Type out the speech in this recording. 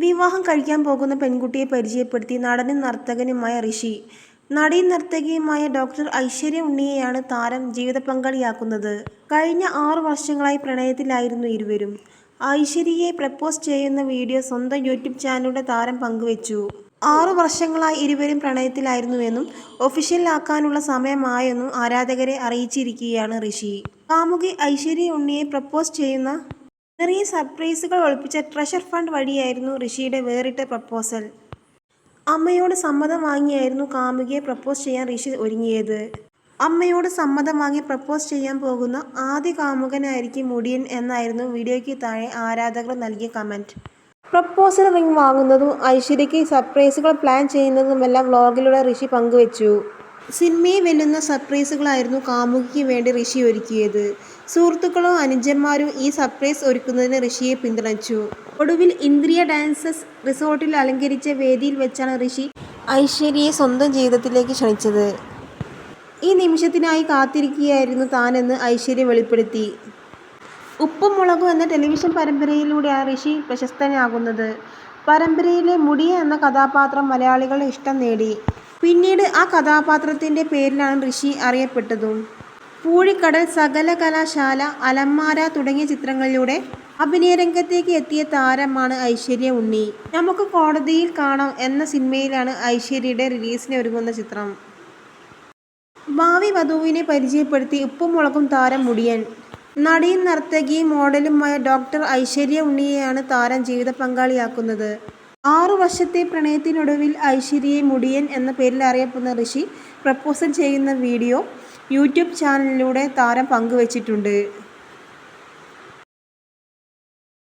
വിവാഹം കഴിക്കാൻ പോകുന്ന പെൺകുട്ടിയെ പരിചയപ്പെടുത്തി നടനും നർത്തകനുമായ ഋഷി. നടീ നർത്തകിയുമായ ഡോക്ടർ ഐശ്വര്യ ഉണ്ണിയെയാണ് താരം ജീവിത പങ്കാളിയാക്കുന്നത് കഴിഞ്ഞ ആറു വർഷങ്ങളായി പ്രണയത്തിലായിരുന്നു ഇരുവരും. ഐശ്വര്യയെ പ്രപ്പോസ് ചെയ്യുന്ന വീഡിയോ സ്വന്തം യൂട്യൂബ് ചാനലിലൂടെ താരം പങ്കുവച്ചു. ആറു വർഷങ്ങളായി ഇരുവരും പ്രണയത്തിലായിരുന്നുവെന്നും ഒഫീഷ്യലാക്കാനുള്ള സമയമായെന്നും ആരാധകരെ അറിയിച്ചിരിക്കുകയാണ് ഋഷി. കാമുകി ഐശ്വര്യ ഉണ്ണിയെ പ്രപ്പോസ് ചെയ്യുന്ന നിറയെ സർപ്രൈസുകൾ ഒളിപ്പിച്ച ട്രഷർ ഫണ്ട് വഴിയായിരുന്നു ഋഷിയുടെ വേറിട്ട പ്രപ്പോസൽ. അമ്മയോട് സമ്മതം വാങ്ങിയായിരുന്നു കാമുകിയെ പ്രപ്പോസ് ചെയ്യാൻ ഋഷി ഒരുങ്ങിയത്. അമ്മയോട് സമ്മതം വാങ്ങി പ്രപ്പോസ് ചെയ്യാൻ പോകുന്ന ആദ്യ കാമുകനായിരിക്കും മുടിയൻ എന്നായിരുന്നു വീഡിയോയ്ക്ക് താഴെ ആരാധകർ നൽകിയ കമന്റ് പ്രപ്പോസൽ റിംഗ് വാങ്ങുന്നതും ഐശ്വര്യയ്ക്ക് സർപ്രൈസുകൾ പ്ലാൻ ചെയ്യുന്നതുമെല്ലാം വ്ലോഗിലൂടെ ഋഷി പങ്കുവച്ചു. സിനിമയെ വെല്ലുന്ന സർപ്രൈസുകളായിരുന്നു കാമുകിക്ക് വേണ്ടി ഋഷി ഒരുക്കിയത്. സുഹൃത്തുക്കളും അനുജന്മാരും ഈ സർപ്രൈസ് ഒരുക്കുന്നതിന് ഋഷിയെ പിന്തുണച്ചു. ഒടുവിൽ ഇന്ദ്രിയ ഡാൻസസ് റിസോർട്ടിൽ അലങ്കരിച്ച വേദിയിൽ വെച്ചാണ് ഋഷി ഐശ്വര്യയെ സ്വന്തം ജീവിതത്തിലേക്ക് ക്ഷണിച്ചത്. ഈ നിമിഷത്തിനായി കാത്തിരിക്കുകയായിരുന്നു താനെന്ന് ഐശ്വര്യ വെളിപ്പെടുത്തി. ഉപ്പും മുളകും എന്ന ടെലിവിഷൻ പരമ്പരയിലൂടെയാണ് ഋഷി പ്രശസ്തനാകുന്നത്. പരമ്പരയിലെ മുടിയ എന്ന കഥാപാത്രം മലയാളികളുടെ ഇഷ്ടം നേടി. പിന്നീട് ആ കഥാപാത്രത്തിന്റെ പേരിലാണ് ഋഷി അറിയപ്പെട്ടതും. പൂഴിക്കടൽ, സകല കലാശാല അലമാര തുടങ്ങിയ ചിത്രങ്ങളിലൂടെ അഭിനയരംഗത്തേക്ക് എത്തിയ താരമാണ് ഐശ്വര്യ ഉണ്ണി. നമുക്ക് കോടതിയിൽ കാണാം എന്ന സിനിമയിലാണ് ഐശ്വര്യയുടെ റിലീസിന് ഒരുങ്ങുന്ന ചിത്രം. ഭാവി വധുവിനെ പരിചയപ്പെടുത്തി ഉപ്പും മുളകും താരം മുടിയൻ. നടിയും നർത്തകിയും മോഡലുമായ ഡോക്ടർ ഐശ്വര്യ ഉണ്ണിയെയാണ് താരം ജീവിതപങ്കാളിയാക്കുന്നത്. ആറു വർഷത്തെ പ്രണയത്തിനൊടുവിൽ ഐശ്വര്യയെ മുടിയൻ എന്ന പേരിൽ അറിയപ്പെടുന്ന ഋഷി പ്രപ്പോസൽ ചെയ്യുന്ന വീഡിയോ യൂട്യൂബ് ചാനലിലൂടെ താരം പങ്കുവച്ചിട്ടുണ്ട്.